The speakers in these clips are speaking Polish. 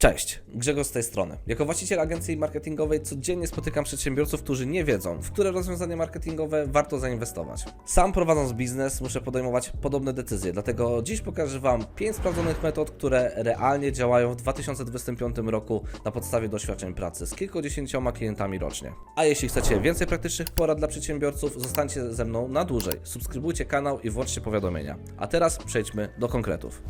Cześć, Grzegorz z tej strony. Jako właściciel agencji marketingowej codziennie spotykam przedsiębiorców, którzy nie wiedzą, w które rozwiązanie marketingowe warto zainwestować. Sam prowadząc biznes muszę podejmować podobne decyzje, dlatego dziś pokażę Wam 5 sprawdzonych metod, które realnie działają w 2025 roku na podstawie doświadczeń pracy z kilkudziesięcioma klientami rocznie. A jeśli chcecie więcej praktycznych porad dla przedsiębiorców, zostańcie ze mną na dłużej. Subskrybujcie kanał i włączcie powiadomienia. A teraz przejdźmy do konkretów.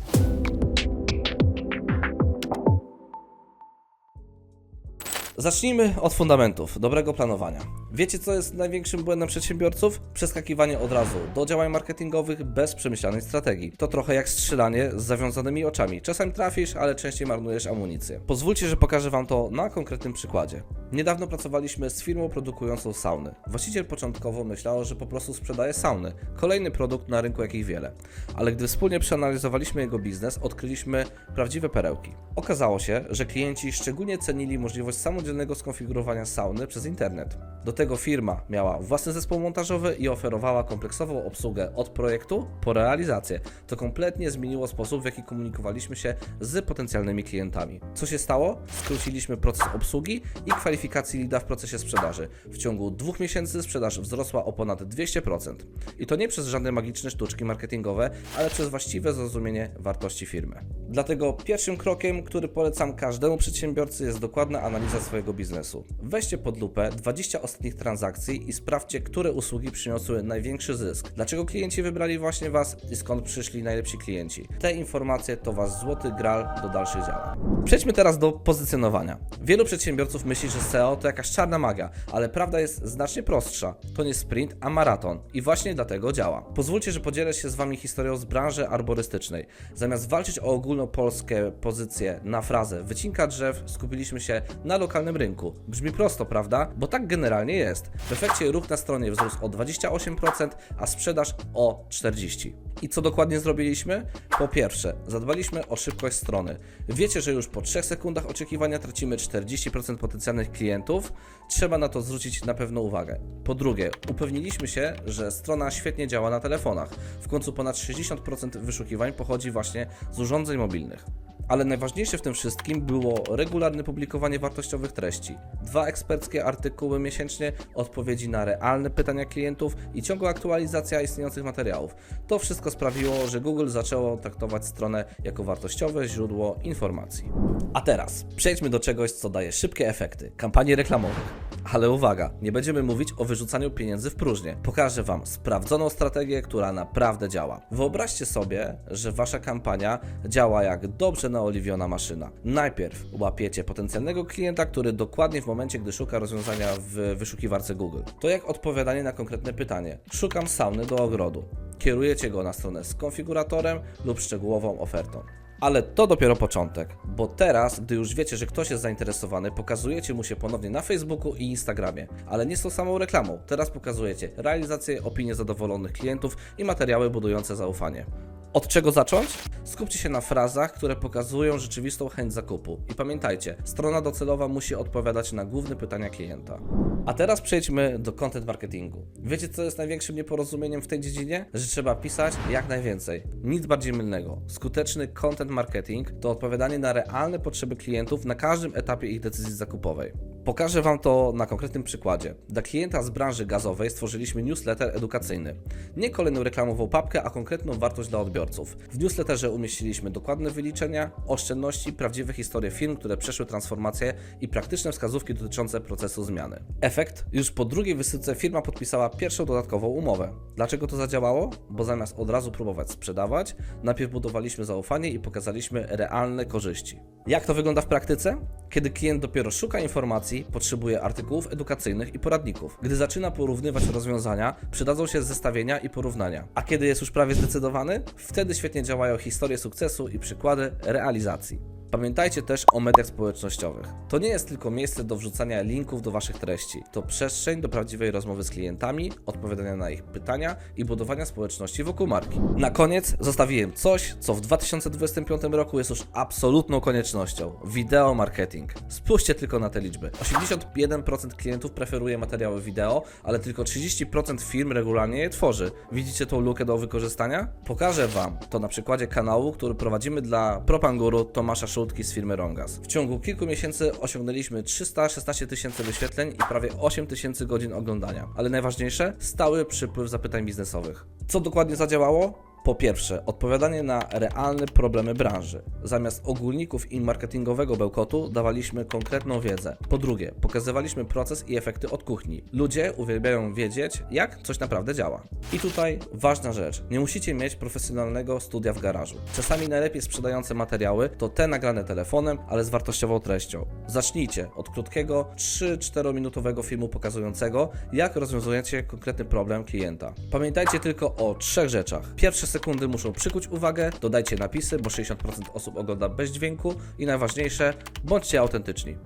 Zacznijmy od fundamentów, dobrego planowania. Wiecie, co jest największym błędem przedsiębiorców? Przeskakiwanie od razu do działań marketingowych bez przemyślanej strategii. To trochę jak strzelanie z zawiązanymi oczami. Czasem trafisz, ale częściej marnujesz amunicję. Pozwólcie, że pokażę Wam to na konkretnym przykładzie. Niedawno pracowaliśmy z firmą produkującą sauny. Właściciel początkowo myślał, że po prostu sprzedaje sauny. Kolejny produkt na rynku, jakich wiele. Ale gdy wspólnie przeanalizowaliśmy jego biznes, odkryliśmy prawdziwe perełki. Okazało się, że klienci szczególnie cenili możliwość samodzielnego skonfigurowania sauny przez internet. Do tego firma miała własny zespół montażowy i oferowała kompleksową obsługę od projektu po realizację. To kompletnie zmieniło sposób, w jaki komunikowaliśmy się z potencjalnymi klientami. Co się stało? Skróciliśmy proces obsługi i kwalifikacji lida w procesie sprzedaży. W ciągu dwóch miesięcy sprzedaż wzrosła o ponad 200%. I to nie przez żadne magiczne sztuczki marketingowe, ale przez właściwe zrozumienie wartości firmy. Dlatego pierwszym krokiem, który polecam każdemu przedsiębiorcy jest dokładna analiza swojego biznesu. Weźcie pod lupę 20 ostatnich transakcji i sprawdźcie, które usługi przyniosły największy zysk. Dlaczego klienci wybrali właśnie Was i skąd przyszli najlepsi klienci. Te informacje to Wasz złoty gral do dalszych działań. Przejdźmy teraz do pozycjonowania. Wielu przedsiębiorców myśli, że SEO to jakaś czarna magia, ale prawda jest znacznie prostsza. To nie sprint, a maraton. I właśnie dlatego działa. Pozwólcie, że podzielę się z Wami historią z branży arborystycznej. Zamiast walczyć o ogólnopolskie pozycje na frazę wycinka drzew, skupiliśmy się na lokalnym rynku. Brzmi prosto, prawda? Bo tak generalnie jest. W efekcie ruch na stronie wzrósł o 28%, a sprzedaż o 40%. I co dokładnie zrobiliśmy? Po pierwsze, zadbaliśmy o szybkość strony. Wiecie, że już po 3 sekundach oczekiwania tracimy 40% potencjalnych klientów? Trzeba na to zwrócić na pewno uwagę. Po drugie, upewniliśmy się, że strona świetnie działa na telefonach. W końcu ponad 60% wyszukiwań pochodzi właśnie z urządzeń mobilnych. Ale najważniejsze w tym wszystkim było regularne publikowanie wartościowych treści. Dwa eksperckie artykuły miesięcznie, odpowiedzi na realne pytania klientów i ciągła aktualizacja istniejących materiałów. To wszystko sprawiło, że Google zaczęło traktować stronę jako wartościowe źródło informacji. A teraz przejdźmy do czegoś, co daje szybkie efekty kampanii reklamowych. Ale uwaga, nie będziemy mówić o wyrzucaniu pieniędzy w próżnię. Pokażę Wam sprawdzoną strategię, która naprawdę działa. Wyobraźcie sobie, że Wasza kampania działa jak dobrze naoliwiona maszyna. Najpierw łapiecie potencjalnego klienta, który dokładnie w momencie, gdy szuka rozwiązania w wyszukiwarce Google. To jak odpowiadanie na konkretne pytanie. Szukam sauny do ogrodu. Kierujecie go na stronę z konfiguratorem lub szczegółową ofertą. Ale to dopiero początek, bo teraz, gdy już wiecie, że ktoś jest zainteresowany, pokazujecie mu się ponownie na Facebooku i Instagramie. Ale nie z tą samą reklamą. Teraz pokazujecie realizację, opinie zadowolonych klientów i materiały budujące zaufanie. Od czego zacząć? Skupcie się na frazach, które pokazują rzeczywistą chęć zakupu. I pamiętajcie, strona docelowa musi odpowiadać na główne pytania klienta. A teraz przejdźmy do content marketingu. Wiecie, co jest największym nieporozumieniem w tej dziedzinie? Że trzeba pisać jak najwięcej. Nic bardziej mylnego. Skuteczny content marketing to odpowiadanie na realne potrzeby klientów na każdym etapie ich decyzji zakupowej. Pokażę Wam to na konkretnym przykładzie. Dla klienta z branży gazowej stworzyliśmy newsletter edukacyjny. Nie kolejną reklamową papkę, a konkretną wartość dla odbiorców. W newsletterze umieściliśmy dokładne wyliczenia, oszczędności, prawdziwe historie firm, które przeszły transformację i praktyczne wskazówki dotyczące procesu zmiany. Efekt? Już po drugiej wysyłce firma podpisała pierwszą dodatkową umowę. Dlaczego to zadziałało? Bo zamiast od razu próbować sprzedawać, najpierw budowaliśmy zaufanie i pokazaliśmy realne korzyści. Jak to wygląda w praktyce? Kiedy klient dopiero szuka informacji, potrzebuje artykułów edukacyjnych i poradników. Gdy zaczyna porównywać rozwiązania, przydadzą się zestawienia i porównania. A kiedy jest już prawie zdecydowany, wtedy świetnie działają historie sukcesu i przykłady realizacji. Pamiętajcie też o mediach społecznościowych. To nie jest tylko miejsce do wrzucania linków do Waszych treści. To przestrzeń do prawdziwej rozmowy z klientami, odpowiadania na ich pytania i budowania społeczności wokół marki. Na koniec zostawiłem coś, co w 2025 roku jest już absolutną koniecznością. Wideo marketing. Spójrzcie tylko na te liczby. 81% klientów preferuje materiały wideo, ale tylko 30% firm regularnie je tworzy. Widzicie tą lukę do wykorzystania? Pokażę Wam to na przykładzie kanału, który prowadzimy dla propanguru Tomasza Szulca przódki z firmy Rongas. W ciągu kilku miesięcy osiągnęliśmy 316 tysięcy wyświetleń i prawie 8 tysięcy godzin oglądania. Ale najważniejsze, stały przypływ zapytań biznesowych. Co dokładnie zadziałało? Po pierwsze, odpowiadanie na realne problemy branży. Zamiast ogólników i marketingowego bełkotu dawaliśmy konkretną wiedzę. Po drugie, pokazywaliśmy proces i efekty od kuchni. Ludzie uwielbiają wiedzieć, jak coś naprawdę działa. I tutaj ważna rzecz. Nie musicie mieć profesjonalnego studia w garażu. Czasami najlepiej sprzedające materiały to te nagrane telefonem, ale z wartościową treścią. Zacznijcie od krótkiego 3-4 minutowego filmu pokazującego, jak rozwiązujecie konkretny problem klienta. Pamiętajcie tylko o trzech rzeczach. Pierwsze sekundy muszą przykuć uwagę, dodajcie napisy, bo 60% osób ogląda bez dźwięku i najważniejsze, bądźcie autentyczni.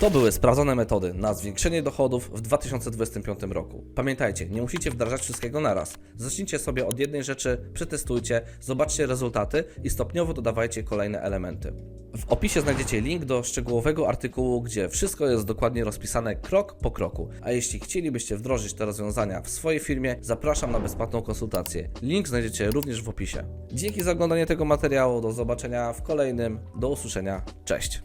To były sprawdzone metody na zwiększenie dochodów w 2025 roku. Pamiętajcie, nie musicie wdrażać wszystkiego naraz. Zacznijcie sobie od jednej rzeczy, przetestujcie, zobaczcie rezultaty i stopniowo dodawajcie kolejne elementy. W opisie znajdziecie link do szczegółowego artykułu, gdzie wszystko jest dokładnie rozpisane krok po kroku. A jeśli chcielibyście wdrożyć te rozwiązania w swojej firmie, zapraszam na bezpłatną konsultację. Link znajdziecie również w opisie. Dzięki za oglądanie tego materiału, do zobaczenia w kolejnym, do usłyszenia, cześć!